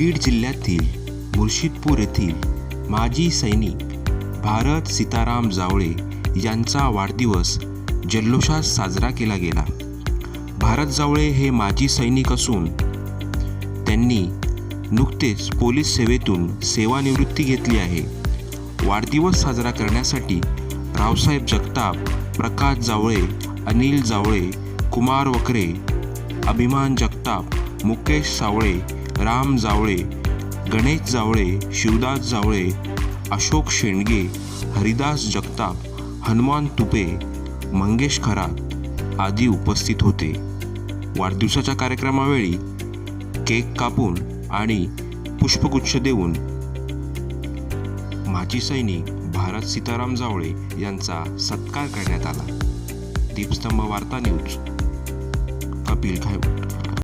बीड जिल्ह्यातील मुर्शिदपूर येथील माजी सैनिक भारत सीताराम जावळे यांचा वाढदिवस जल्लोषात साजरा केला गेला. भारत जावळे हे माजी सैनिक असून त्यांनी नुकतेच पोलीस सेवेतून सेवानिवृत्ती घेतली आहे. वाढदिवस साजरा करण्यासाठी रावसाहेब जगताप प्रकाश जावळे अनिल जावळे कुमार वकरे अभिमान जगताप मुकेश सावळे राम जावळे गणेश जावळे शिवदास जावळे अशोक शेंडगे हरिदास जगताप हनुमान तुपे मंगेश खरात आदी उपस्थित होते. वाढदिवसाच्या कार्यक्रमावेळी केक कापून आणि पुष्पगुच्छ देऊन माजी सैनिक भारत सीताराम जावळे यांचा सत्कार करण्यात आला. दीपस्तंभ वार्ता न्यूज. कपिल खायू.